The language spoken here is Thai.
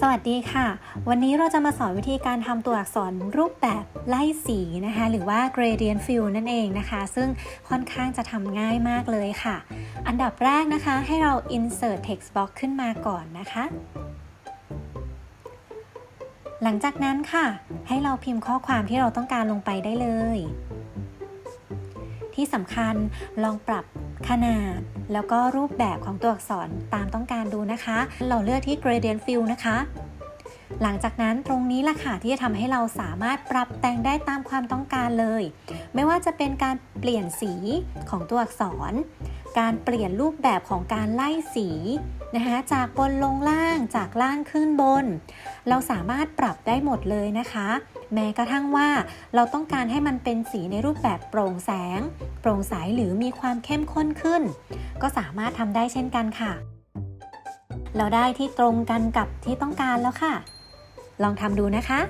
สวัสดีค่ะ วันนี้เราจะมาสอนวิธีการทำตัวอักษรรูปแบบไล่สีนะคะ หรือว่า gradient fill นั่นเองนะคะ ซึ่งค่อนข้างจะทำง่ายมากเลยค่ะ อันดับแรกนะคะให้เรา insert text box ขึ้นมาก่อนนะคะ หลังจากนั้นค่ะ ให้เราพิมพ์ข้อความที่เราต้องการลงไปได้เลย ที่สำคัญลองปรับขนาด แล้วก็รูปแบบของตัวอักษรตามต้องการดูนะคะ เราเลือกที่ gradient fill นะคะ หลังจากนั้นตรงนี้ล่ะค่ะที่จะทำให้เราสามารถปรับแต่งได้ตามความต้องการเลย ไม่ว่าจะเป็นการเปลี่ยนสีของตัวอักษร การเปลี่ยนรูปแบบของการไล่สีนะคะจากบนลงล่างจากล่างขึ้นบน เราสามารถปรับได้หมดเลยนะคะ แม้กระทั่งว่าเราต้องการให้มันเป็นสีในรูปแบบโปร่งแสง โปร่งใสหรือมีความเข้มข้นขึ้น ก็สามารถทำได้เช่นกันค่ะ เราได้ที่ตรงกันกับที่ต้องการแล้วค่ะ ลองทำดูนะคะ